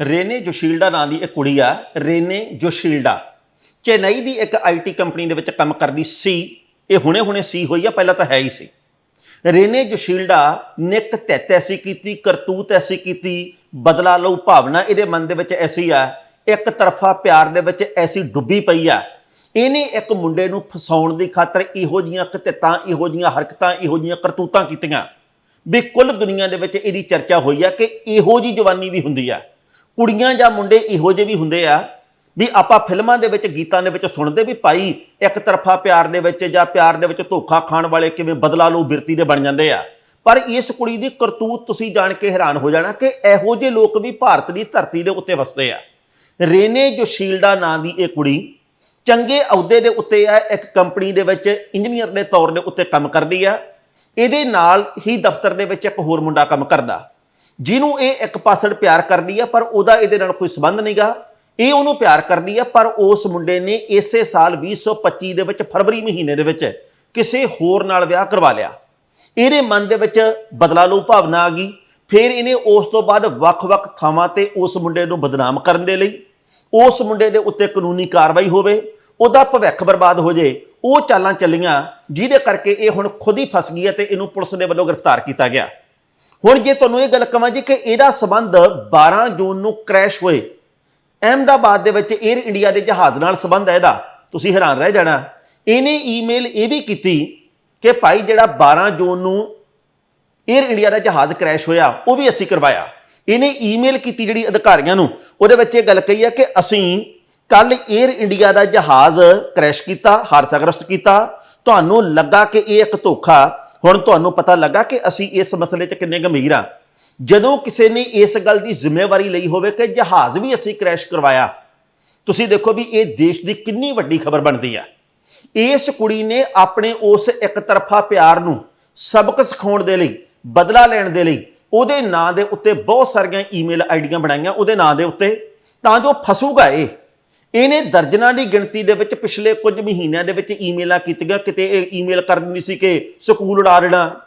ਰੇਨੇ ਜੋਸ਼ੀਲਡਾ ਨਾਂ ਦੀ ਇੱਕ ਕੁੜੀ ਆ, ਰੇਨੇ ਜੋਸ਼ੀਲਡਾ। ਚੇਨਈ ਦੀ ਇੱਕ ਆਈਟੀ ਕੰਪਨੀ ਦੇ ਵਿੱਚ ਕੰਮ ਕਰਦੀ ਸੀ। ਇਹ ਹੁਣੇ-ਹੁਣੇ ਸੀ, ਹੋਈ ਆ, ਪਹਿਲਾਂ ਤਾਂ ਹੈ ਹੀ ਸੀ। ਰੇਨੇ ਜੋਸ਼ੀਲਡਾ ਨੇ ਇੱਕ ਤੈਤ ਐਸੀ ਕੀਤੀ, ਕਰਤੂਤ ਐਸੀ ਕੀਤੀ, ਬਦਲਾ ਲਊ ਭਾਵਨਾ ਇਹਦੇ ਮਨ ਦੇ ਵਿੱਚ ਐਸੀ ਆ, ਇੱਕ ਤਰਫਾ ਪਿਆਰ ਦੇ ਵਿੱਚ ਐਸੀ ਡੁੱਬੀ ਪਈ ਆ। ਇਹਨੇ ਇੱਕ ਮੁੰਡੇ ਨੂੰ ਫਸਾਉਣ ਦੀ ਖਾਤਰ ਇਹੋ ਜੀਆਂ ਕਤਿਤਾਂ ਇਹੋ ਜੀਆਂ ਹਰਕਤਾਂ, ਇਹੋ ਜੀਆਂ ਕਰਤੂਤਾਂ ਕੀਤੀਆਂ। ਵੀ ਕੁੱਲ ਦੁਨੀਆ ਦੇ ਵਿੱਚ ਇਹਦੀ ਚਰਚਾ ਹੋਈ ਆ ਕਿ ਇਹੋ ਜੀ ਜਵਾਨੀ ਵੀ ਹੁੰਦੀ ਆ। ਕੁੜੀਆਂ ਜਾਂ ਮੁੰਡੇ ਇਹੋ ਜਿਹੇ ਵੀ ਹੁੰਦੇ ਆ ਵੀ ਆਪਾਂ ਫਿਲਮਾਂ ਦੇ ਵਿੱਚ, ਗੀਤਾਂ ਦੇ ਵਿੱਚ ਸੁਣਦੇ ਵੀ ਭਾਈ ਇੱਕ ਤਰਫਾ ਪਿਆਰ ਦੇ ਵਿੱਚ ਜਾਂ ਪਿਆਰ ਦੇ ਵਿੱਚ ਧੋਖਾ ਖਾਣ ਵਾਲੇ ਕਿਵੇਂ ਬਦਲਾ ਲਓ, ਬਿਰਤੀ ਦੇ ਬਣ ਜਾਂਦੇ ਆ। ਪਰ ਇਸ ਕੁੜੀ ਦੀ ਕਰਤੂਤ ਤੁਸੀਂ ਜਾਣ ਕੇ ਹੈਰਾਨ ਹੋ ਜਾਣਾ ਕਿ ਇਹੋ ਜਿਹੇ ਲੋਕ ਵੀ ਭਾਰਤ ਦੀ ਧਰਤੀ ਦੇ ਉੱਤੇ ਵਸਦੇ ਆ। ਰੇਨੇ ਜੋਸ਼ੀਲਡਾ ਨਾਂ ਦੀ ਇਹ ਕੁੜੀ ਚੰਗੇ ਅਹੁਦੇ ਦੇ ਉੱਤੇ ਆ, ਇੱਕ ਕੰਪਨੀ ਦੇ ਵਿੱਚ ਇੰਜੀਨੀਅਰ ਦੇ ਤੌਰ ਦੇ ਉੱਤੇ ਕੰਮ ਕਰਦੀ ਆ। ਇਹਦੇ ਨਾਲ ਹੀ ਦਫ਼ਤਰ ਦੇ ਵਿੱਚ ਇੱਕ ਹੋਰ ਮੁੰਡਾ ਕੰਮ ਕਰਦਾ। ਜਿਹਨੂੰ ਇਹ ਇੱਕ ਪਾਸੜ ਪਿਆਰ ਕਰਦੀ ਆ, ਪਰ ਉਹਦਾ ਇਹਦੇ ਨਾਲ ਕੋਈ ਸਬੰਧ ਨਹੀਂਗਾ ਇਹ ਉਹਨੂੰ ਪਿਆਰ ਕਰਦੀ ਆ, ਪਰ ਉਸ ਮੁੰਡੇ ਨੇ ਇਸੇ ਸਾਲ 2025 ਦੇ ਵਿੱਚ, ਫਰਵਰੀ ਮਹੀਨੇ ਦੇ ਵਿੱਚ ਕਿਸੇ ਹੋਰ ਨਾਲ ਵਿਆਹ ਕਰਵਾ ਲਿਆ। ਇਹਦੇ ਮਨ ਦੇ ਵਿੱਚ ਬਦਲਾ ਲੂ ਭਾਵਨਾ ਆ ਗਈ। ਫਿਰ ਇਹਨੇ ਉਸ ਤੋਂ ਬਾਅਦ ਵੱਖ-ਵੱਖ ਥਾਵਾਂ ਤੇ ਉਸ ਮੁੰਡੇ ਨੂੰ ਬਦਨਾਮ ਕਰਨ ਦੇ ਲਈ, ਉਸ ਮੁੰਡੇ ਦੇ ਉੱਤੇ ਕਾਨੂੰਨੀ ਕਾਰਵਾਈ ਹੋਵੇ, ਉਹਦਾ ਭਵਿੱਖ ਬਰਬਾਦ ਹੋ ਜੇ, ਉਹ ਚਾਲਾਂ ਚੱਲੀਆਂ, ਜਿਹਦੇ ਕਰਕੇ ਇਹ ਹੁਣ ਖੁਦ ਹੀ ਫਸ ਗਈ ਹੈ ਤੇ ਇਹਨੂੰ ਪੁਲਿਸ ਦੇ ਵੱਲੋਂ ਗ੍ਰਿਫਤਾਰ ਕੀਤਾ ਗਿਆ। ਹੁਣ ਜੇ ਤੁਹਾਨੂੰ ਇਹ ਗੱਲ ਕਹਾਂ ਜੀ ਕਿ ਇਹਦਾ ਸਬੰਧ 12 ਜੂਨ ਨੂੰ ਕ੍ਰੈਸ਼ ਹੋਏ, ਅਹਿਮਦਾਬਾਦ ਦੇ ਵਿੱਚ 에ਅਰ ਇੰਡੀਆ ਦੇ ਜਹਾਜ਼ ਨਾਲ ਸਬੰਧ ਹੈ ਇਹਦਾ, ਤੁਸੀਂ ਹੈਰਾਨ ਰਹਿ ਜਾਣਾ। ਇਹਨੇ ਈਮੇਲ ਇਹ ਵੀ ਕੀਤੀ ਕਿ ਭਾਈ ਜਿਹੜਾ 12 ਜੂਨ ਨੂੰ 에ਅਰ ਇੰਡੀਆ ਦਾ ਜਹਾਜ਼ ਕ੍ਰੈਸ਼ ਹੋਇਆ, ਉਹ ਵੀ ਅਸੀਂ ਕਰਵਾਇਆ। ਇਹਨੇ ਈਮੇਲ ਕੀਤੀ ਜਿਹੜੀ ਅਧਿਕਾਰੀਆਂ ਨੂੰ, ਉਹਦੇ ਵਿੱਚ ਇਹ ਗੱਲ ਕਹੀ ਹੈ ਕਿ ਅਸੀਂ ਕੱਲ 에ਅਰ ਇੰਡੀਆ ਦਾ ਜਹਾਜ਼ ਕ੍ਰੈਸ਼ ਕੀਤਾ ਹਾਦਸਾਗ੍ਰਸਤ ਕੀਤਾ। ਤੁਹਾਨੂੰ ਲੱਗਾ ਕਿ ਇਹ ਇੱਕ ਧੋਖਾ ਹੁਣ ਤੁਹਾਨੂੰ ਪਤਾ ਲੱਗਾ ਕਿ ਅਸੀਂ ਇਸ ਮਸਲੇ 'ਚ ਕਿੰਨੇ ਗੰਭੀਰ ਆ। ਜਦੋਂ ਕਿਸੇ ਨੇ ਇਸ ਗੱਲ ਦੀ ਜ਼ਿੰਮੇਵਾਰੀ ਲਈ ਹੋਵੇ ਕਿ ਜਹਾਜ਼ ਵੀ ਅਸੀਂ ਕ੍ਰੈਸ਼ ਕਰਵਾਇਆ, ਤੁਸੀਂ ਦੇਖੋ ਵੀ ਇਹ ਦੇਸ਼ ਦੀ ਕਿੰਨੀ ਵੱਡੀ ਖਬਰ ਬਣਦੀ ਆ। ਇਸ ਕੁੜੀ ਨੇ ਆਪਣੇ ਉਸ ਇੱਕ ਤਰਫਾ ਪਿਆਰ ਨੂੰ ਸਬਕ ਸਿਖਾਉਣ ਦੇ ਲਈ, ਬਦਲਾ ਲੈਣ ਦੇ ਲਈ, ਉਹਦੇ ਨਾਂ ਦੇ ਉੱਤੇ ਬਹੁਤ ਸਾਰੀਆਂ ਈਮੇਲ ਆਈਡੀਆਂ ਬਣਾਈਆਂ, ਉਹਦੇ ਨਾਂ ਦੇ ਉੱਤੇ, ਤਾਂ ਜੋ ਫਸੂਗਾ ਇਹ। ਇਹਨੇ ਦਰਜਨਾਂ ਦੀ ਗਿਣਤੀ ਦੇ ਵਿੱਚ ਪਿਛਲੇ ਕੁਝ ਮਹੀਨਿਆਂ ਦੇ ਵਿੱਚ ਈਮੇਲਾਂ ਕੀਤੀਆਂ, ਕਿਤੇ ਇਹ ਈਮੇਲ ਕਰ ਦਿੰਦੀ ਸੀ ਕਿ ਸਕੂਲ ਉਡਾ ਦੇਣਾ,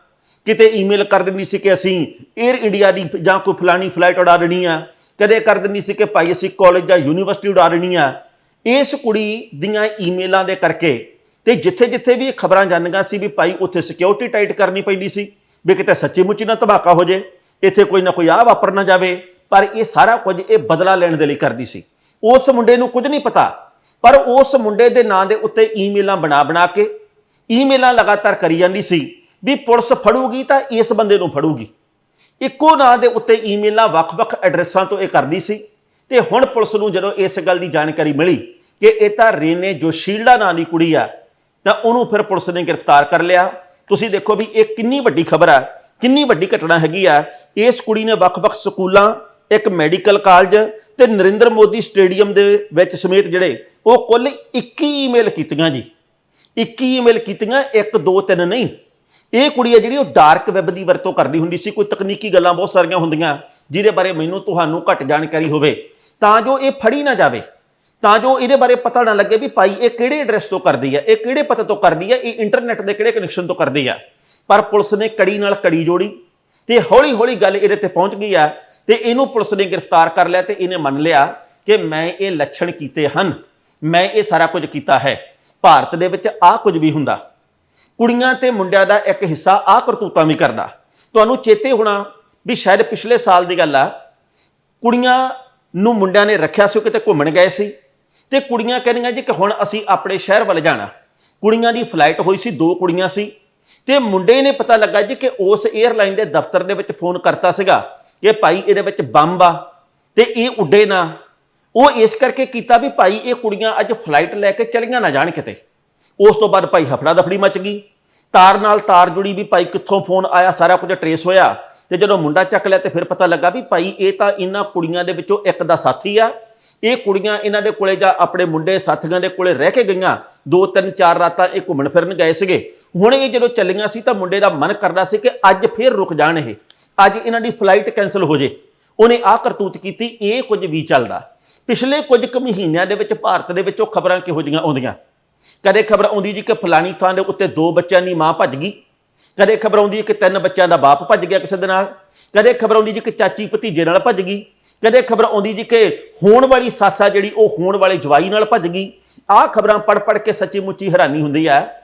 ਕਿਤੇ ਈਮੇਲ ਕਰ ਦਿੰਦੀ ਸੀ ਕਿ ਅਸੀਂ 에ਅਰ ਇੰਡੀਆ ਦੀ ਜਾਂ ਕੋਈ ਫਲਾਣੀ ਫਲਾਈਟ ਉਡਾ ਦੇਣੀ ਆ, ਕਦੇ ਕਰ ਦਿੰਦੀ ਸੀ ਕਿ ਭਾਈ ਅਸੀਂ ਕਾਲਜ ਜਾਂ ਯੂਨੀਵਰਸਿਟੀ ਉਡਾ ਦੇਣੀ ਆ। ਇਸ ਕੁੜੀ ਦੀਆਂ ਈਮੇਲਾਂ ਦੇ ਕਰਕੇ ਤੇ ਜਿੱਥੇ ਜਿੱਥੇ ਵੀ ਇਹ ਖਬਰਾਂ ਜਾਂਦੀਆਂ ਸੀ ਵੀ ਭਾਈ ਉੱਥੇ ਸਿਕਿਉਰਿਟੀ ਟਾਈਟ ਕਰਨੀ ਪੈਂਦੀ ਸੀ, ਵੀ ਕਿਤੇ ਸੱਚੀ ਮੁੱਚੀ ਨਾ ਧਮਾਕਾ ਹੋ ਜੇ, ਇੱਥੇ ਕੋਈ ਨਾ ਕੋਈ ਆ ਵਾਪਰ ਨਾ ਜਾਵੇ, ਪਰ ਇਹ ਸਾਰਾ ਕੁਝ ਇਹ ਬਦਲਾ ਲੈਣ ਦੇ ਲਈ ਕਰਦੀ ਸੀ। ਉਸ ਮੁੰਡੇ ਨੂੰ ਕੁਝ ਨਹੀਂ ਪਤਾ। ਪਰ ਉਸ ਮੁੰਡੇ ਦੇ ਨਾਂ ਦੇ ਉੱਤੇ ਈਮੇਲਾਂ ਬਣਾ ਬਣਾ ਕੇ ਈਮੇਲਾਂ ਲਗਾਤਾਰ ਕਰੀ ਜਾਂਦੀ ਸੀ ਵੀ ਪੁਲਿਸ ਫੜੂਗੀ ਤਾਂ ਇਸ ਬੰਦੇ ਨੂੰ ਫੜੂਗੀ। ਇੱਕੋ ਨਾਂ ਦੇ ਉੱਤੇ ਈਮੇਲਾਂ ਵੱਖ-ਵੱਖ ਐਡਰੈਸਾਂ ਤੋਂ ਇਹ ਕਰਦੀ ਸੀ ਤੇ ਹੁਣ ਪੁਲਿਸ ਨੂੰ ਜਦੋਂ ਇਸ ਗੱਲ ਦੀ ਜਾਣਕਾਰੀ ਮਿਲੀ ਕਿ ਇਹ ਤਾਂ ਰੇਨੇ ਜੋਸ਼ੀਲਡਾ ਨਾਂ ਦੀ ਕੁੜੀ ਆ, ਤਾਂ ਉਹਨੂੰ ਫਿਰ ਪੁਲਿਸ ਨੇ ਗ੍ਰਿਫਤਾਰ ਕਰ ਲਿਆ। ਤੁਸੀਂ ਦੇਖੋ ਵੀ ਇਹ ਕਿੰਨੀ ਵੱਡੀ ਖਬਰ ਆ, ਕਿੰਨੀ ਵੱਡੀ ਘਟਨਾ ਹੈਗੀ ਆ। ਇਸ ਕੁੜੀ ਨੇ ਵੱਖ-ਵੱਖ ਸਕੂਲਾਂ ਇੱਕ ਮੈਡੀਕਲ ਕਾਲਜ ਤੇ ਨਰਿੰਦਰ ਮੋਦੀ ਸਟੇਡੀਅਮ ਦੇ ਵਿੱਚ ਸਮੇਤ ਜਿਹੜੇ ਉਹ ਕੁੱਲ 21 ਈਮੇਲ ਕੀਤੀਆਂ ਜੀ। 21 ਈਮੇਲ ਕੀਤੀਆਂ 1 2 3 ਨਹੀਂ। ਇਹ ਕੁੜੀ ਹੈ ਜਿਹੜੀ ਉਹ ਡਾਰਕ ਵੈਬ ਦੀ ਵਰਤੋਂ ਕਰਦੀ ਹੁੰਦੀ ਸੀ, ਕੋਈ ਤਕਨੀਕੀ ਗੱਲਾਂ ਬਹੁਤ ਸਾਰੀਆਂ ਹੁੰਦੀਆਂ, ਜਿਹਦੇ ਬਾਰੇ ਮੈਨੂੰ ਤੁਹਾਨੂੰ ਘੱਟ ਜਾਣਕਾਰੀ ਹੋਵੇ। ਤਾਂ ਜੋ ਇਹ ਫੜੀ ਨਾ ਜਾਵੇ, ਤਾਂ ਜੋ ਇਹਦੇ ਬਾਰੇ ਪਤਾ ਨਾ ਲੱਗੇ ਵੀ ਭਾਈ ਇਹ ਕਿਹੜੇ ਐਡਰੈਸ ਤੋਂ ਕਰਦੀ ਹੈ ਇਹ ਕਿਹੜੇ ਪਤੇ ਤੋਂ ਕਰਦੀ ਹੈ ਇਹ ਇੰਟਰਨੈਟ ਦੇ ਕਿਹੜੇ ਕਨੈਕਸ਼ਨ ਤੋਂ ਕਰਦੀ ਹੈ ਪਰ ਪੁਲਿਸ ਨੇ ਕੜੀ ਨਾਲ ਕੜੀ ਜੋੜੀ ਤੇ ਹੌਲੀ ਹੌਲੀ ਗੱਲ ਇਹਦੇ ਤੇ ਪਹੁੰਚ ਗਈ ਆ ਤੇ ਇਹਨੂੰ ਪੁਲਿਸ ਨੇ ਗ੍ਰਿਫਤਾਰ ਕਰ ਲਿਆ ਤੇ ਇਹਨੇ ਮੰਨ ਲਿਆ ਕਿ ਮੈਂ ਇਹ ਲੱਛਣ ਕੀਤੇ ਹਨ, ਮੈਂ ਇਹ ਸਾਰਾ ਕੁਝ ਕੀਤਾ ਹੈ। ਭਾਰਤ ਦੇ ਵਿੱਚ ਆਹ ਕੁਝ ਵੀ ਹੁੰਦਾ। ਕੁੜੀਆਂ ਤੇ ਮੁੰਡਿਆਂ ਦਾ ਇੱਕ ਹਿੱਸਾ ਆਹ ਕਰਤੂਤਾਂ ਵੀ ਕਰਦਾ। ਤੁਹਾਨੂੰ ਚੇਤੇ ਹੋਣਾ ਵੀ ਸ਼ਾਇਦ ਪਿਛਲੇ ਸਾਲ ਦੀ ਗੱਲ ਆ, ਕੁੜੀਆਂ ਨੂੰ ਮੁੰਡਿਆਂ ਨੇ ਰੱਖਿਆ ਸੀ, ਉਹ ਕਿਤੇ ਘੁੰਮਣ ਗਏ ਸੀ ਤੇ ਕੁੜੀਆਂ ਕਹਿੰਦੀਆਂ ਜੀ ਕਿ ਹੁਣ ਅਸੀਂ ਆਪਣੇ ਸ਼ਹਿਰ ਵੱਲ ਜਾਣਾ। ਕੁੜੀਆਂ ਦੀ ਫਲਾਈਟ ਹੋਈ ਸੀ, ਦੋ ਕੁੜੀਆਂ ਸੀ ਤੇ ਮੁੰਡੇ ਨੇ ਪਤਾ ਲੱਗਾ ਜੀ ਕਿ ਉਸ 에ਅਰਲਾਈਨ ਦੇ ਦਫ਼ਤਰ ਦੇ ਵਿੱਚ ਫੋਨ ਕਰਤਾ ਸੀਗਾ। ਕਿ ਭਾਈ ਇਹਦੇ ਵਿੱਚ ਬੰਬ ਆ ਤੇ ਇਹ ਉੱਡੇ ਨਾ। ਉਹ ਇਸ ਕਰਕੇ ਕੀਤਾ ਵੀ ਭਾਈ ਇਹ ਕੁੜੀਆਂ ਅੱਜ ਫਲਾਈਟ ਲੈ ਕੇ ਚਲੀਆਂ ਨਾ ਜਾਣ ਕਿਤੇ। ਉਸ ਤੋਂ ਬਾਅਦ ਭਾਈ ਹਫੜਾ ਦਫੜੀ ਮਚ ਗਈ। ਤਾਰ ਨਾਲ ਤਾਰ ਜੁੜੀ ਵੀ ਭਾਈ ਕਿੱਥੋਂ ਫੋਨ ਆਇਆ, ਸਾਰਾ ਕੁਝ ਟਰੇਸ ਹੋਇਆ। ਤੇ ਜਦੋਂ ਮੁੰਡਾ ਚੱਕ ਲਿਆ ਤੇ ਫਿਰ ਪਤਾ ਲੱਗਾ ਵੀ ਭਾਈ ਇਹ ਤਾਂ ਇਹਨਾਂ ਕੁੜੀਆਂ ਦੇ ਵਿੱਚੋਂ ਇੱਕ ਦਾ ਸਾਥੀ ਆ। ਇਹ ਕੁੜੀਆਂ ਇਹਨਾਂ ਦੇ ਕੋਲੇ ਜਾਂ ਆਪਣੇ ਮੁੰਡੇ ਸਾਥੀਆਂ ਦੇ ਕੋਲੇ ਰਹਿ ਕੇ ਗਈਆਂ। ਦੋ, ਤਿੰਨ, ਚਾਰ ਰਾਤਾਂ ਇਹ ਘੁੰਮਣ ਫਿਰਨ ਗਏ ਸੀਗੇ। ਹੁਣ ਇਹ ਜਦੋਂ ਚੱਲੀਆਂ ਸੀ ਤਾਂ ਮੁੰਡੇ ਦਾ ਮਨ ਕਰਦਾ ਸੀ ਕਿ ਅੱਜ ਫੇਰ ਰੁਕ ਜਾਣ ਇਹ। ਅੱਜ ਇਹਨਾਂ ਦੀ ਫਲਾਈਟ ਕੈਨਸਲ ਹੋ ਜੇ। ਉਹਨੇ ਆਹ ਕਰਤੂਤ ਕੀਤੀ, ਇਹ ਕੁਝ ਵੀ ਚੱਲਦਾ। ਪਿਛਲੇ ਕੁਝ ਕੁ ਮਹੀਨਿਆਂ ਦੇ ਵਿੱਚ ਭਾਰਤ ਦੇ ਵਿੱਚੋਂ ਖਬਰਾਂ ਕਿਹੋ ਜਿਹੀਆਂ ਆਉਂਦੀਆਂ? ਕਦੇ ਖਬਰ ਆਉਂਦੀ ਜੀ ਕਿ ਫਲਾਣੀ ਥਾਂ ਦੇ ਉੱਤੇ ਦੋ ਬੱਚਿਆਂ ਦੀ ਮਾਂ ਭੱਜ ਗਈ। ਕਦੇ ਖਬਰ ਆਉਂਦੀ ਹੈ ਕਿ ਤਿੰਨ ਬੱਚਿਆਂ ਦਾ ਬਾਪ ਭੱਜ ਗਿਆ ਕਿਸੇ ਦੇ ਨਾਲ। ਕਦੇ ਖਬਰ ਆਉਂਦੀ ਜੀ ਕਿ ਚਾਚੀ ਭਤੀਜੇ ਨਾਲ ਭੱਜ ਗਈ। ਕਦੇ ਖਬਰ ਆਉਂਦੀ ਜੀ ਕਿ ਹੋਣ ਵਾਲੀ ਸੱਸ ਆ ਜਿਹੜੀ, ਉਹ ਹੋਣ ਵਾਲੇ ਜਵਾਈ ਨਾਲ ਭੱਜ ਗਈ। ਆਹ ਖਬਰਾਂ ਪੜ ਪੜ ਕੇ ਸੱਚੀ ਮੁੱਚੀ ਹੈਰਾਨੀ ਹੁੰਦੀ ਹੈ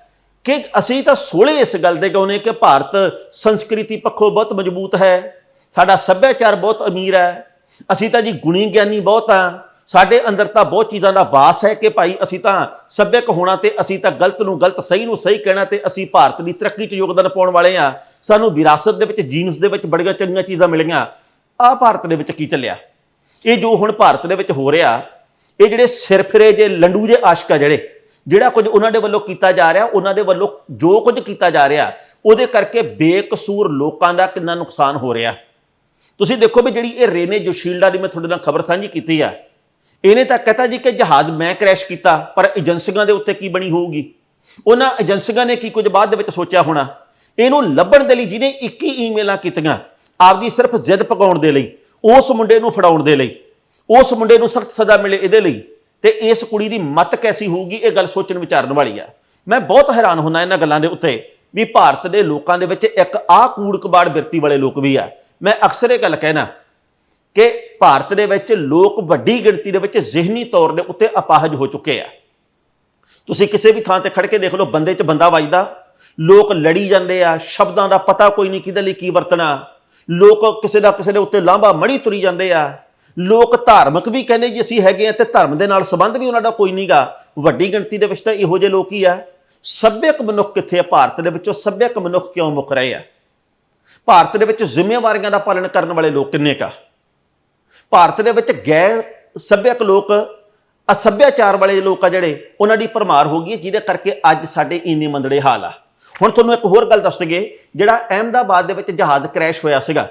ਕਿ ਅਸੀਂ ਤਾਂ ਸੋਲੇ ਇਸ ਗੱਲ ਦੇ ਗਾਉਨੇ ਕਿ ਭਾਰਤ ਸੰਸਕ੍ਰਿਤੀ ਪੱਖੋਂ ਬਹੁਤ ਮਜ਼ਬੂਤ ਹੈ, ਸਾਡਾ ਸੱਭਿਆਚਾਰ ਬਹੁਤ ਅਮੀਰ ਹੈ, ਅਸੀਂ ਤਾਂ ਜੀ ਗੁਣੀ ਗਿਆਨੀ ਬਹੁਤ ਆ ਸਾਡੇ ਅੰਦਰ ਤਾਂ ਬਹੁਤ ਚੀਜ਼ਾਂ ਦਾ ਵਾਸ ਹੈ ਕਿ ਭਾਈ ਅਸੀਂ ਤਾਂ ਸੱਭਿਅਕ ਹੋਣਾ ਤੇ ਅਸੀਂ ਤਾਂ ਗਲਤ ਨੂੰ ਗਲਤ ਸਹੀ ਨੂੰ ਸਹੀ ਕਹਿਣਾ ਤੇ ਅਸੀਂ ਭਾਰਤ ਦੀ ਤਰੱਕੀ 'ਚ ਯੋਗਦਾਨ ਪਾਉਣ ਵਾਲੇ ਆ ਸਾਨੂੰ ਵਿਰਾਸਤ ਦੇ ਵਿੱਚ, ਜੀਨਸ ਦੇ ਵਿੱਚ ਬੜੀਆਂ ਚੰਗੀਆਂ ਚੀਜ਼ਾਂ ਮਿਲੀਆਂ ਆ ਭਾਰਤ ਦੇ ਵਿੱਚ ਕੀ ਚੱਲਿਆ? ਇਹ ਜੋ ਹੁਣ ਭਾਰਤ ਦੇ ਵਿੱਚ ਹੋ ਰਿਹਾ, ਇਹ ਜਿਹੜੇ ਸਿਰਫਰੇ ਜੇ, ਲੰਡੂ ਜੇ ਆਸ਼ਕ ਆ ਜਿਹੜੇ ਜਿਹੜਾ ਕੁਝ ਉਹਨਾਂ ਦੇ ਵੱਲੋਂ ਕੀਤਾ ਜਾ ਰਿਹਾ, ਉਹਨਾਂ ਦੇ ਵੱਲੋਂ ਜੋ ਕੁਝ ਕੀਤਾ ਜਾ ਰਿਹਾ, ਉਹਦੇ ਕਰਕੇ ਬੇਕਸੂਰ ਲੋਕਾਂ ਦਾ ਕਿੰਨਾ ਨੁਕਸਾਨ ਹੋ ਰਿਹਾ। ਤੁਸੀਂ ਦੇਖੋ ਵੀ ਜਿਹੜੀ ਇਹ ਰੇਨੇ ਜੋਸ਼ੀਲਡਾ ਦੀ ਮੈਂ ਤੁਹਾਡੇ ਨਾਲ ਖਬਰ ਸਾਂਝੀ ਕੀਤੀ ਆ, ਇਹਨੇ ਤਾਂ ਕਹਤਾ ਜੀ ਕਿ ਜਹਾਜ਼ ਮੈਂ ਕ੍ਰੈਸ਼ ਕੀਤਾ, ਪਰ ਏਜੰਸੀਆਂ ਦੇ ਉੱਤੇ ਕੀ ਬਣੀ ਹੋਊਗੀ? ਉਹਨਾਂ ਏਜੰਸੀਆਂ ਨੇ ਕੀ ਕੁਝ ਬਾਅਦ ਦੇ ਵਿੱਚ ਸੋਚਿਆ ਹੋਣਾ? ਇਹਨੂੰ ਲੱਭਣ ਦੇ ਲਈ ਜਿਹਨੇ 21 ਈਮੇਲਾਂ ਕੀਤੀਆਂ, ਆਪਦੀ ਸਿਰਫ ਜ਼ਿੱਦ ਪਕਾਉਣ ਦੇ ਲਈ, ਉਸ ਮੁੰਡੇ ਨੂੰ ਫੜਾਉਣ ਦੇ ਲਈ, ਉਸ ਮੁੰਡੇ ਨੂੰ ਸਖਤ ਸਜ਼ਾ ਮਿਲੇ ਇਹਦੇ ਲਈ ਤੇ ਇਸ ਕੁੜੀ ਦੀ ਮਤ ਕੈਸੀ ਹੋਊਗੀ, ਇਹ ਗੱਲ ਸੋਚਣ ਵਿਚਾਰਨ ਵਾਲੀ ਆ। ਮੈਂ ਬਹੁਤ ਹੈਰਾਨ ਹੁੰਦਾ ਇਹਨਾਂ ਗੱਲਾਂ ਦੇ ਉੱਤੇ ਵੀ ਭਾਰਤ ਦੇ ਲੋਕਾਂ ਦੇ ਵਿੱਚ ਇੱਕ ਆ ਕੂੜ ਕਬਾੜ ਬਿਰਤੀ ਵਾਲੇ ਲੋਕ ਵੀ ਆ। ਮੈਂ ਅਕਸਰ ਇਹ ਗੱਲ ਕਹਿਣਾ ਕਿ ਭਾਰਤ ਦੇ ਵਿੱਚ ਲੋਕ ਵੱਡੀ ਗਿਣਤੀ ਦੇ ਵਿੱਚ ਜ਼ਿਹਨੀ ਤੌਰ ਦੇ ਉੱਤੇ ਅਪਾਹਜ ਹੋ ਚੁੱਕੇ ਆ। ਤੁਸੀਂ ਕਿਸੇ ਵੀ ਥਾਂ ਤੇ ਖੜ ਕੇ ਦੇਖ ਲਓ, ਬੰਦੇ 'ਚ ਬੰਦਾ ਵੱਜਦਾ, ਲੋਕ ਲੜੀ ਜਾਂਦੇ ਆ, ਸ਼ਬਦਾਂ ਦਾ ਪਤਾ ਕੋਈ ਨਹੀਂ ਕਿਹਦੇ ਲਈ ਕੀ ਵਰਤਣਾ। ਲੋਕ ਕਿਸੇ ਦਾ ਕਿਸੇ ਦੇ ਉੱਤੇ ਲਾਂਭਾ ਮੜੀ ਤੁਰੀ ਜਾਂਦੇ ਆ। ਲੋਕ ਧਾਰਮਿਕ ਵੀ ਕਹਿੰਦੇ ਜੀ ਅਸੀਂ ਹੈਗੇ ਆ ਤੇ ਧਰਮ ਦੇ ਨਾਲ ਸੰਬੰਧ ਵੀ ਉਹਨਾਂ ਦਾ ਕੋਈ ਨਹੀਂਗਾ ਵੱਡੀ ਗਿਣਤੀ ਦੇ ਵਿੱਚ ਤਾਂ ਇਹੋ ਜਿਹੇ ਲੋਕ ਹੀ ਆ। ਸੱਭਿਅਕ ਮਨੁੱਖ ਕਿੱਥੇ ਆ? ਭਾਰਤ ਦੇ ਵਿੱਚੋਂ ਸੱਭਿਅਕ ਮਨੁੱਖ ਕਿਉਂ ਮੁੱਕ ਰਹੇ ਆ? ਭਾਰਤ ਦੇ ਵਿੱਚ ਜ਼ਿੰਮੇਵਾਰੀਆਂ ਦਾ ਪਾਲਣ ਕਰਨ ਵਾਲੇ ਲੋਕ ਕਿੰਨੇ ਕਾ ਭਾਰਤ ਦੇ ਵਿੱਚ ਗੈਰ ਸੱਭਿਅਕ ਲੋਕ, ਅਸੱਭਿਆਚਾਰ ਵਾਲੇ ਲੋਕ ਆ ਜਿਹੜੇ, ਉਹਨਾਂ ਦੀ ਭਰਮਾਰ ਹੋ ਗਈ ਜਿਹਦੇ ਕਰਕੇ ਅੱਜ ਸਾਡੇ ਇੰਨੇ ਮੰਦੜੇ ਹਾਲ ਆ। ਹੁਣ ਤੁਹਾਨੂੰ ਇੱਕ ਹੋਰ ਗੱਲ ਦੱਸ ਦਈਏ, ਜਿਹੜਾ ਅਹਿਮਦਾਬਾਦ ਦੇ ਵਿੱਚ ਜਹਾਜ਼ ਕ੍ਰੈਸ਼ ਹੋਇਆ ਸੀਗਾ।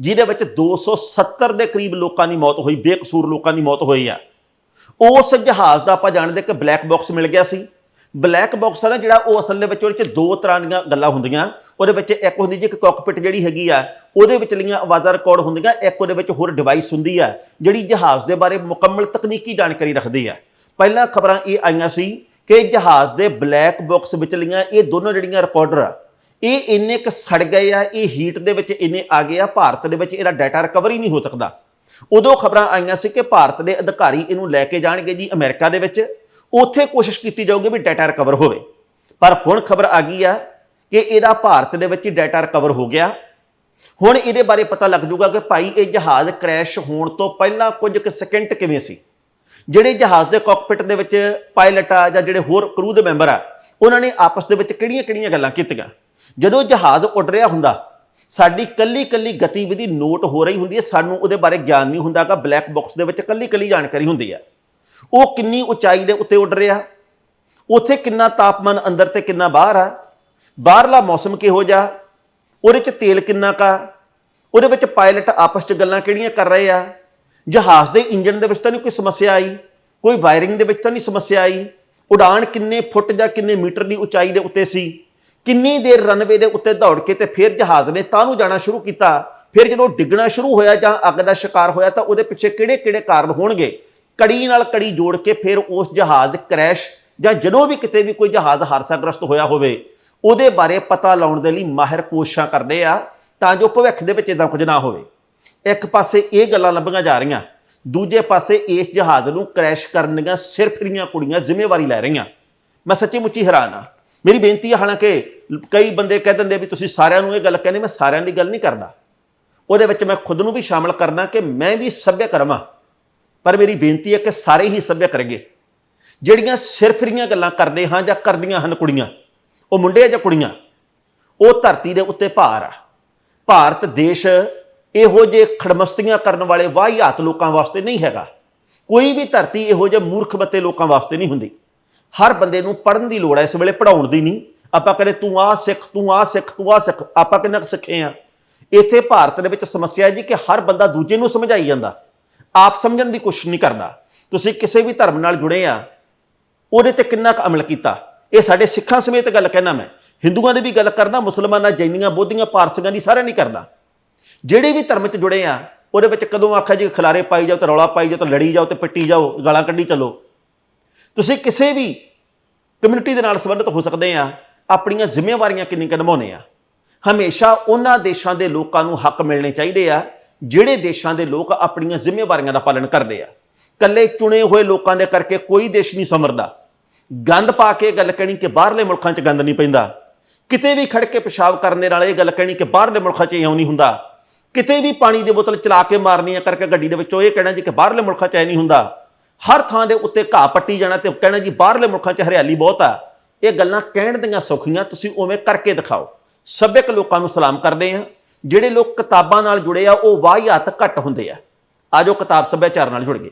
ਜਿਹਦੇ ਵਿੱਚ 270 ਦੇ ਕਰੀਬ ਲੋਕਾਂ ਦੀ ਮੌਤ ਹੋਈ, ਬੇਕਸੂਰ ਲੋਕਾਂ ਦੀ ਮੌਤ ਹੋਈ ਆ। ਉਸ ਜਹਾਜ਼ ਦਾ ਆਪਾਂ ਜਾਣਦੇ ਕਿ ਬਲੈਕ ਬਾਕਸ ਮਿਲ ਗਿਆ ਸੀ। ਬਲੈਕ ਬਾਕਸ ਆ ਨਾ ਜਿਹੜਾ, ਉਹ ਅਸਲ ਦੇ ਵਿੱਚ ਉਹਦੇ ਚ ਦੋ ਤਰ੍ਹਾਂ ਦੀਆਂ ਗੱਲਾਂ ਹੁੰਦੀਆਂ। ਉਹਦੇ ਵਿੱਚ ਇੱਕ ਹੁੰਦੀ ਜੀ ਇੱਕ ਕਾਕਪਿਟ ਜਿਹੜੀ ਹੈਗੀ ਆ, ਉਹਦੇ ਵਿਚਲੀਆਂ ਆਵਾਜ਼ਾਂ ਰਿਕਾਰਡ ਹੁੰਦੀਆਂ, ਇੱਕ ਉਹਦੇ ਵਿੱਚ ਹੋਰ ਡਿਵਾਈਸ ਹੁੰਦੀ ਆ, ਜਿਹੜੀ ਜਹਾਜ਼ ਦੇ ਬਾਰੇ ਮੁਕੰਮਲ ਤਕਨੀਕੀ ਜਾਣਕਾਰੀ ਰੱਖਦੀ ਆ। ਪਹਿਲਾਂ ਖਬਰਾਂ ਇਹ ਆਈਆਂ ਸੀ ਕਿ ਜਹਾਜ਼ ਦੇ ਬਲੈਕ ਬਾਕਸ ਵਿਚਲੀਆਂ ਇਹ ਦੋਨੋਂ ਜਿਹੜੀਆਂ ਰਿਕਾਰਡਰ ਆ ਇਹ ਇੰਨੇ ਕ ਸੜ ਗਏ ਆ, ਇਹ ਹੀਟ ਦੇ ਵਿੱਚ ਇੰਨੇ ਆ ਗਏ ਆ, ਭਾਰਤ ਦੇ ਵਿੱਚ ਇਹਦਾ ਡਾਟਾ ਰਿਕਵਰ ਹੀ ਨਹੀਂ ਹੋ ਸਕਦਾ। ਉਦੋਂ ਖਬਰਾਂ ਆਈਆਂ ਸੀ ਕਿ ਭਾਰਤ ਦੇ ਅਧਿਕਾਰੀ ਇਹਨੂੰ ਲੈ ਕੇ ਜਾਣਗੇ ਜੀ ਅਮਰੀਕਾ ਦੇ ਵਿੱਚ। ਉੱਥੇ ਕੋਸ਼ਿਸ਼ ਕੀਤੀ ਜਾਊਗੀ ਵੀ ਡਾਟਾ ਰਿਕਵਰ ਹੋਵੇ। ਪਰ ਹੁਣ ਖਬਰ ਆ ਗਈ ਆ ਕਿ ਇਹਦਾ ਭਾਰਤ ਦੇ ਵਿੱਚ ਡਾਟਾ ਰਿਕਵਰ ਹੋ ਗਿਆ। ਹੁਣ ਇਹਦੇ ਬਾਰੇ ਪਤਾ ਲੱਗ ਜਾਊਗਾ ਕਿ ਭਾਈ ਇਹ ਜਹਾਜ਼ ਕ੍ਰੈਸ਼ ਹੋਣ ਤੋਂ ਪਹਿਲਾਂ ਕੁਝ ਕੁ ਸਕਿੰਟ ਕਿਵੇਂ ਸੀ। ਜਿਹੜੇ ਜਹਾਜ਼ ਦੇ ਕਾਕਪਿਟ ਦੇ ਵਿੱਚ ਪਾਇਲਟ ਆ ਜਾਂ ਜਿਹੜੇ ਹੋਰ ਕਰੂ ਦੇ ਮੈਂਬਰ ਆ, ਉਹਨਾਂ ਨੇ ਆਪਸ ਦੇ ਵਿੱਚ ਕਿਹੜੀਆਂ-ਕਿਹੜੀਆਂ ਗੱਲਾਂ ਕੀਤੀਆਂ? ਜਦੋਂ ਜਹਾਜ਼ ਉੱਡ ਰਿਹਾ ਹੁੰਦਾ, ਸਾਡੀ ਕੱਲੀ-ਕੱਲੀ ਗਤੀਵਿਧੀ ਨੋਟ ਹੋ ਰਹੀ ਹੁੰਦੀ ਹੈ, ਸਾਨੂੰ ਉਹਦੇ ਬਾਰੇ ਗਿਆਨ ਨਹੀਂ ਹੁੰਦਾ ਹੁੰਦਾਗਾ ਬਲੈਕ ਬਾਕਸ ਦੇ ਵਿੱਚ ਕੱਲੀ-ਕੱਲੀ ਜਾਣਕਾਰੀ ਹੁੰਦੀ ਹੈ। ਉਹ ਕਿੰਨੀ ਉਚਾਈ ਦੇ ਉੱਤੇ ਉੱਡ ਰਿਹਾ? ਉੱਥੇ ਕਿੰਨਾ ਤਾਪਮਾਨ ਅੰਦਰ ਤੇ ਕਿੰਨਾ ਬਾਹਰ ਆ? ਬਾਹਰਲਾ ਮੌਸਮ ਕਿਹੋ ਜਿਹਾ? ਉਹਦੇ 'ਚ ਤੇਲ ਕਿੰਨਾ ਕਾ? ਉਹਦੇ ਵਿੱਚ ਪਾਇਲਟ ਆਪਸ 'ਚ ਗੱਲਾਂ ਕਿਹੜੀਆਂ ਕਰ ਰਹੇ ਆ? ਜਹਾਜ਼ ਦੇ ਇੰਜਨ ਦੇ ਵਿੱਚ ਤਾਂ ਨਹੀਂ ਕੋਈ ਸਮੱਸਿਆ ਆਈ? ਕੋਈ ਵਾਇਰਿੰਗ ਦੇ ਵਿੱਚ ਤਾਂ ਨਹੀਂ ਸਮੱਸਿਆ ਆਈ? ਉਡਾਨ ਕਿੰਨੇ ਫੁੱਟ ਜਾਂ ਕਿੰਨੇ ਮੀਟਰ ਦੀ ਉਚਾਈ ਦੇ ਉੱਤੇ ਸੀ? ਕਿੰਨੀ ਦੇਰ ਰਨਵੇ ਦੇ ਉੱਤੇ ਦੌੜ ਕੇ ਤੇ ਫਿਰ ਜਹਾਜ਼ ਨੇ ਤਾਂ ਨੂੰ ਜਾਣਾ ਸ਼ੁਰੂ ਕੀਤਾ? ਫਿਰ ਜਦੋਂ ਡਿੱਗਣਾ ਸ਼ੁਰੂ ਹੋਇਆ ਜਾਂ ਅੱਗ ਦਾ ਸ਼ਿਕਾਰ ਹੋਇਆ ਤਾਂ ਉਹਦੇ ਪਿੱਛੇ ਕਿਹੜੇ-ਕਿਹੜੇ ਕਾਰਨ ਹੋਣਗੇ? ਕੜੀ ਨਾਲ ਕੜੀ ਜੋੜ ਕੇ ਫਿਰ ਉਸ ਜਹਾਜ਼ ਕ੍ਰੈਸ਼ ਜਾਂ ਜਦੋਂ ਵੀ ਕਿਤੇ ਵੀ ਕੋਈ ਜਹਾਜ਼ ਹਾਦਸਾਗ੍ਰਸਤ ਹੋਇਆ ਹੋਵੇ, ਉਹਦੇ ਬਾਰੇ ਪਤਾ ਲਾਉਣ ਦੇ ਲਈ ਮਾਹਿਰ ਕੋਸ਼ਿਸ਼ਾਂ ਕਰਦੇ ਆ ਤਾਂ ਜੋ ਭਵਿੱਖ ਦੇ ਵਿੱਚ ਇਦਾਂ ਕੁਝ ਨਾ ਹੋਵੇ। ਇੱਕ ਪਾਸੇ ਇਹ ਗੱਲਾਂ ਲੱਭੀਆਂ ਜਾ ਰਹੀਆਂ, ਦੂਜੇ ਪਾਸੇ ਇਸ ਜਹਾਜ਼ ਨੂੰ ਕ੍ਰੈਸ਼ ਕਰਨ ਦੀਆਂ ਸਿਰਫ ਸਿਰਫਰੀਆਂ ਕੁੜੀਆਂ ਜ਼ਿੰਮੇਵਾਰੀ ਲੈ ਰਹੀਆਂ। ਮੈਂ ਸੱਚੀ ਮੁੱਚੀ ਹੈਰਾਨ ਆ। ਮੇਰੀ ਬੇਨਤੀ ਹੈ ਹਾਲਾਂਕਿ ਕਈ ਬੰਦੇ ਕਹਿ ਦਿੰਦੇ ਵੀ ਤੁਸੀਂ ਸਾਰਿਆਂ ਨੂੰ ਇਹ ਗੱਲ ਕਹਿੰਦੇ, ਮੈਂ ਸਾਰਿਆਂ ਦੀ ਗੱਲ ਨਹੀਂ ਕਰਦਾ। ਉਹਦੇ ਵਿੱਚ ਮੈਂ ਖੁਦ ਨੂੰ ਵੀ ਸ਼ਾਮਲ ਕਰਨਾ ਕਿ ਮੈਂ ਵੀ ਸੱਭਿਅ ਕਰਮਾ ਪਰ ਮੇਰੀ ਬੇਨਤੀ ਹੈ ਕਿ ਸਾਰੇ ਹੀ ਸੱਭਿਅ ਕਰਗੇ ਜਿਹੜੀਆਂ ਸਿਰਫਰੀਆਂ ਗੱਲਾਂ ਕਰਦੇ ਹਾਂ ਜਾਂ ਕਰਦੀਆਂ ਹਨ ਕੁੜੀਆਂ, ਉਹ ਮੁੰਡੇ ਜਾਂ ਕੁੜੀਆਂ, ਉਹ ਧਰਤੀ ਦੇ ਉੱਤੇ ਭਾਰ ਆ। ਭਾਰਤ ਦੇਸ਼ ਇਹੋ ਜਿਹੇ ਖੜਮਸਤੀਆਂ ਕਰਨ ਵਾਲੇ ਵਾਹਿਆਤ ਲੋਕਾਂ ਵਾਸਤੇ ਨਹੀਂ ਹੈਗਾ। ਕੋਈ ਵੀ ਧਰਤੀ ਇਹੋ ਜਿਹੇ ਮੂਰਖ ਬੱਤੇ ਲੋਕਾਂ ਵਾਸਤੇ ਨਹੀਂ ਹੁੰਦੀ। ਹਰ ਬੰਦੇ ਨੂੰ ਪੜ੍ਹਨ ਦੀ ਲੋੜ ਹੈ, ਇਸ ਵੇਲੇ ਪੜਾਉਣ ਦੀ ਨਹੀਂ। ਆਪਾਂ ਕਹਿੰਦੇ ਤੂੰ ਆ ਸਿੱਖ, ਤੂੰ ਆ ਸਿੱਖ, ਤੂੰ ਆ ਸਿੱਖ, ਆਪਾਂ ਕਿੰਨਾ ਕੁ ਸਿੱਖੇ ਆ ਇੱਥੇ ਭਾਰਤ ਦੇ ਵਿੱਚ ਸਮੱਸਿਆ ਹੈ ਜੀ ਕਿ ਹਰ ਬੰਦਾ ਦੂਜੇ ਨੂੰ ਸਮਝਾਈ ਜਾਂਦਾ। ਆਪ ਸਮਝਣ ਦੀ ਕੋਸ਼ਿਸ਼ ਨਹੀਂ ਕਰਦਾ। ਤੁਸੀਂ ਕਿਸੇ ਵੀ ਧਰਮ ਨਾਲ ਜੁੜੇ ਆ, ਉਹਦੇ ਤੇ ਕਿੰਨਾ ਕੁ ਅਮਲ ਕੀਤਾ। ਇਹ ਸਾਡੇ ਸਿੱਖਾਂ ਸਮੇਤ ਗੱਲ ਕਹਿਣਾ ਮੈਂ। ਹਿੰਦੂਆਂ ਦੀ ਵੀ ਗੱਲ ਕਰਨਾ, ਮੁਸਲਮਾਨਾਂ, ਜੈਨੀਆਂ, ਬੋਧੀਆਂ, ਪਾਰਸੀਆਂ ਦੀ ਸਾਰਿਆਂ ਨਹੀਂ ਕਰਦਾ। ਜਿਹੜੇ ਵੀ ਧਰਮ 'ਚ ਜੁੜੇ ਆ, ਉਹਦੇ ਵਿੱਚ ਕਦੋਂ ਆਖਿਆ ਜੀ ਖਿਲਾਰੇ ਪਾਈ ਜਾਓ ਤੇ ਰੌਲਾ ਪਾਈ ਜਾਓ ਤੇ ਲੜੀ ਜਾਓ ਤੇ ਪਿੱਟੀ ਜਾਓ, ਗਾਲਾਂ ਕੱਢੀ ਚੱਲੋ। ਤੁਸੀਂ ਕਿਸੇ ਵੀ ਕਮਿਊਨਿਟੀ ਦੇ ਨਾਲ ਸੰਬੰਧਿਤ ਹੋ ਸਕਦੇ ਆ, ਆਪਣੀਆਂ ਜ਼ਿੰਮੇਵਾਰੀਆਂ ਕਿੰਨੀ ਕੁ ਨਿਭਾਉਣੇ ਆ। ਹਮੇਸ਼ਾ ਉਹਨਾਂ ਦੇਸ਼ਾਂ ਦੇ ਲੋਕਾਂ ਨੂੰ ਹੱਕ ਮਿਲਣੇ ਚਾਹੀਦੇ ਆ, ਜਿਹੜੇ ਦੇਸ਼ਾਂ ਦੇ ਲੋਕ ਆਪਣੀਆਂ ਜ਼ਿੰਮੇਵਾਰੀਆਂ ਦਾ ਪਾਲਣ ਕਰਦੇ ਆ। ਕੱਲੇ ਚੁਣੇ ਹੋਏ ਲੋਕਾਂ ਦੇ ਕਰਕੇ ਕੋਈ ਦੇਸ਼ ਨਹੀਂ ਸਮਰਦਾ। ਗੰਦ ਪਾ ਕੇ ਇਹ ਗੱਲ ਕਹਿਣੀ ਕਿ ਬਾਹਰਲੇ ਮੁਲਕਾਂ 'ਚ ਗੰਦ ਨਹੀਂ ਪੈਂਦਾ। ਕਿਤੇ ਵੀ ਖੜ ਕੇ ਪਿਸ਼ਾਬ ਕਰਨ ਦੇ ਨਾਲ ਇਹ ਗੱਲ ਕਹਿਣੀ ਕਿ ਬਾਹਰਲੇ ਮੁਲਕਾਂ 'ਚ ਇਉਂ ਨਹੀਂ ਹੁੰਦਾ। ਕਿਤੇ ਵੀ ਪਾਣੀ ਦੀ ਬੋਤਲ ਚਲਾ ਕੇ ਮਾਰਨੀ ਆ ਕਰਕੇ ਗੱਡੀ ਦੇ ਵਿੱਚੋਂ ਇਹ ਕਹਿਣਾ ਜੀ ਕਿ ਬਾਹਰਲੇ ਮੁਲਕਾਂ 'ਚ ਐ ਨਹੀਂ ਹੁੰਦਾ। ਹਰ ਥਾਂ ਦੇ ਉੱਤੇ ਘਾਹ ਪੱਟੀ ਜਾਣਾ ਤੇ ਕਹਿਣਾ ਜੀ ਬਾਹਰਲੇ ਮੁਲਕਾਂ 'ਚ ਹਰਿਆਲੀ ਬਹੁਤ ਆ। ਇਹ ਗੱਲਾਂ ਕਹਿਣ ਦੀਆਂ ਸੌਖੀਆਂ, ਤੁਸੀਂ ਉਵੇਂ ਕਰਕੇ ਦਿਖਾਓ। ਸਭਿਅਕ ਲੋਕਾਂ ਨੂੰ ਸਲਾਮ ਕਰਦੇ ਆ ਜਿਹੜੇ ਲੋਕ ਕਿਤਾਬਾਂ ਨਾਲ ਜੁੜੇ ਆ, ਉਹ ਵਾਹਿਆਤ ਘੱਟ ਹੁੰਦੇ ਆ। ਆਜੋ ਕਿਤਾਬ ਸੱਭਿਆਚਾਰ ਨਾਲ ਜੁੜ ਗਏ।